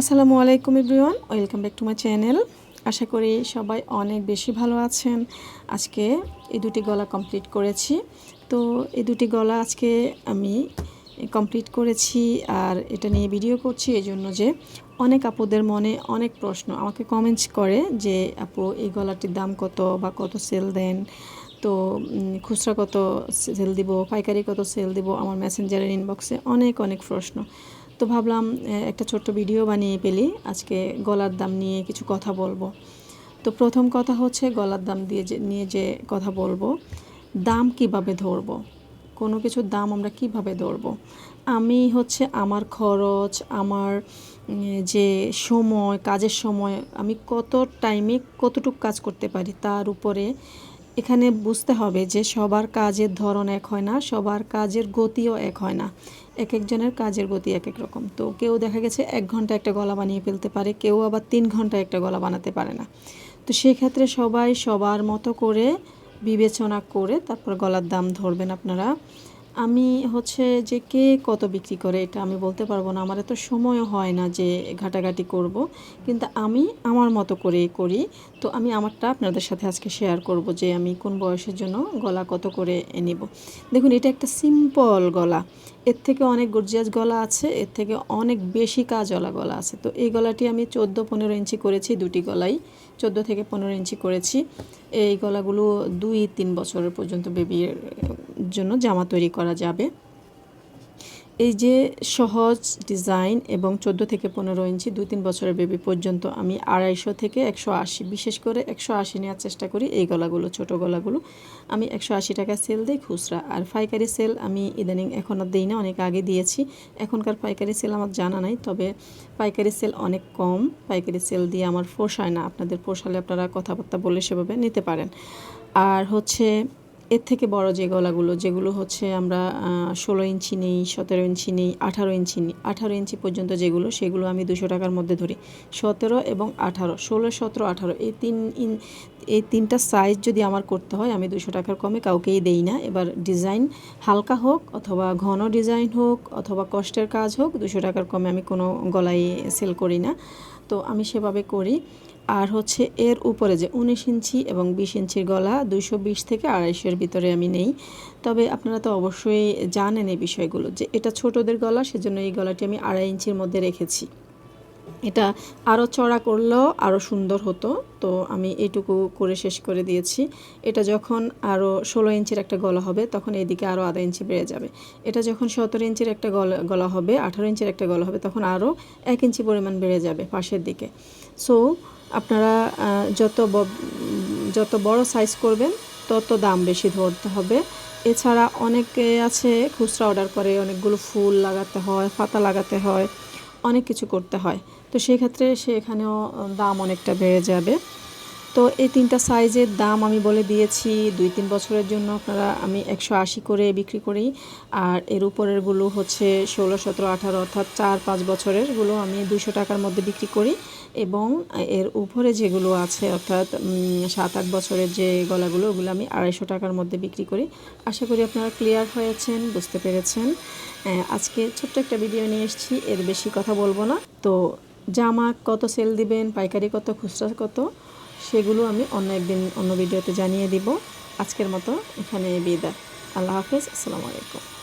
আসসালামু আলাইকুম everyone, welcome back to my channel. আশা করি সবাই অনেক বেশি ভালো আছেন। আজকে এই দুটি গলা কমপ্লিট করেছি। তো এই দুটি গলা আজকে আমি কমপ্লিট করেছি আর এটা নিয়ে ভিডিও করছি এই জন্য যে অনেক আপুদের মনে অনেক প্রশ্ন আমাকে কমেন্টস করে যে, আপু, এই গলাটির দাম কত বা কত সেল দেন? তো খুচরা কত সেল দিব, পাইকারি কত সেল দিব? আমার মেসেঞ্জারের ইনবক্সে অনেক অনেক প্রশ্ন। তো ভাবলাম একটা ছোট্ট ভিডিও বানিয়ে পেলি আজকে গলার দাম নিয়ে কিছু কথা বলব। তো প্রথম কথা হচ্ছে গলার দাম দিয়ে যে, নিয়ে যে কথা বলব, দাম কীভাবে ধরবো? কোনো কিছুর দাম আমরা কীভাবে ধরবো? আমি হচ্ছে আমার খরচ, আমার যে সময়, কাজের সময়, আমি কত টাইমে কতটুকু কাজ করতে পারি, তার উপরে এখানে বুঝতে হবে যে সবার কাজের ধরন এক হয় না, সবার কাজের গতিও এক হয় না। এক একজনের কাজের গতি এক এক রকম। তো কেউ দেখা গেছে এক ঘণ্টা একটা গলা বানিয়ে ফেলতে পারে, কেউ আবার তিন ঘণ্টা একটা গলা বানাতে পারে না। তো সেক্ষেত্রে সবাই সবার মতো করে বিবেচনা করে তারপর গলার দাম ধরবেন আপনারা। আমি হচ্ছে যে কে কত বিক্রি করে এটা আমি বলতে পারব না। আমার এত সময়ও হয় না যে ঘাটাঘাটি করব। কিন্তু আমি আমার মতো করে করি। তো আমি আমারটা আপনাদের সাথে আজকে শেয়ার করব যে আমি কোন বয়সের জন্য গলা কত করে নিব। দেখুন, এটা একটা সিম্পল গলা। এর থেকে অনেক গর্জিয়াস গলা আছে, এর থেকে অনেক বেশি কাজওয়ালা গলা আছে। তো এই গলাটি আমি চোদ্দ পনেরো ইঞ্চি করেছি, দুটি গলাই। চোদ্দ থেকে পনেরো ইঞ্চি করেছি। এই গলাগুলো দুই তিন বছরের পর্যন্ত বেবির জন্য জামা তৈরি করা যাবে। এই যে সহজ ডিজাইন এবং চোদ্দ থেকে পনেরো ইঞ্চি দু তিন বছরের বেবি পর্যন্ত আমি আড়াইশো থেকে একশো আশি, বিশেষ করে একশো আশি নেওয়ার চেষ্টা করি এই গলাগুলো, ছোট গলাগুলো। আমি একশো আশি টাকা সেল দিই খুচরা, আর পাইকারি সেল আমি ইদানিং এখন আর দিই না, অনেক আগে দিয়েছি। এখনকার পাইকারি সেল আমার জানা নাই, তবে পাইকারি সেল অনেক কম। পাইকারি সেল দিয়ে আমার পোষায় না, আপনাদের পোষালে আপনারা কথাবার্তা বলে সেভাবে নিতে পারেন। আর হচ্ছে এর থেকে বড় যে গলাগুলো, যেগুলো হচ্ছে আমরা ষোলো ইঞ্চি নেই, সতেরো ইঞ্চি নেই, আঠারো ইঞ্চি নেই, আঠারো ইঞ্চি পর্যন্ত যেগুলো, সেগুলো আমি দুশো টাকার মধ্যে ধরি। সতেরো এবং আঠারো, ষোলো, সতেরো, আঠারো, এই তিন ইন, এই তিনটা সাইজ যদি আমার করতে হয়, আমি দুশো টাকার কমে কাউকেই দেই না। এবার ডিজাইন হালকা হোক অথবা ঘন ডিজাইন হোক অথবা কষ্টের কাজ হোক, দুশো টাকার কমে আমি কোনো গলায় সেল করি না। তো আমি সেভাবে করি। আর হচ্ছে এর উপরে যে উনিশ ইঞ্চি এবং বিশ ইঞ্চির গলা দুইশো বিশ থেকে আড়াইশোর ভিতরে আমি নেই। তবে আপনারা তো অবশ্যই জানেন এই বিষয়গুলো যে এটা ছোটদের গলা, সেজন্য এই গলাটি আমি আড়াই ইঞ্চির মধ্যে রেখেছি। এটা আরও চড়া করলেও আরও সুন্দর হতো, তো আমি এইটুকু করে শেষ করে দিয়েছি। এটা যখন আরও ষোলো ইঞ্চির একটা গলা হবে, তখন এদিকে আরও আধা ইঞ্চি বেড়ে যাবে। এটা যখন সতেরো ইঞ্চির একটা গলা গলা হবে, আঠারো ইঞ্চির একটা গলা হবে, তখন আরও এক ইঞ্চি পরিমাণ বেড়ে যাবে পাশের দিকে। সো আপনারা যত যত বড় সাইজ করবেন, তত দাম বেশি ধরতে হবে। এছাড়া অনেকে আছে, খুচরা অর্ডার করে অনেকগুলো ফুল লাগাতে হয়, পাতা লাগাতে হয়, অনেক কিছু করতে হয়। তো সেক্ষেত্রে সেখানেও দাম অনেকটা বেড়ে যাবে। তো এই তিনটা সাইজের দাম আমি বলে দিয়েছি, দুই তিন বছরের জন্য আপনারা আমি একশো আশি করে বিক্রি করি। আর এর উপরেরগুলো হচ্ছে ষোলো, সতেরো, আঠারো অর্থাৎ চার, পাঁচ বছরেরগুলো আমি দুশো টাকার মধ্যে বিক্রি করি। এবং এর উপরে যেগুলো আছে অর্থাৎ সাত, আট বছরের যে গলাগুলো, ওগুলো আমি আড়াইশো টাকার মধ্যে বিক্রি করি। আশা করি আপনারা ক্লিয়ার হয়েছেন, বুঝতে পেরেছেন। আজকে ছোট্ট একটা ভিডিও নিয়ে এসেছি, এর বেশি কথা বলব না। তো জামা কত সেল দিবেন, পাইকারি কত, খুচরা কত? সেগুলো আমি অন্য একদিন অন্য ভিডিওতে জানিয়ে দিব। আজকের মতো এখানে বিদায়। আল্লাহ হাফেজ, আসসালামু আলাইকুম।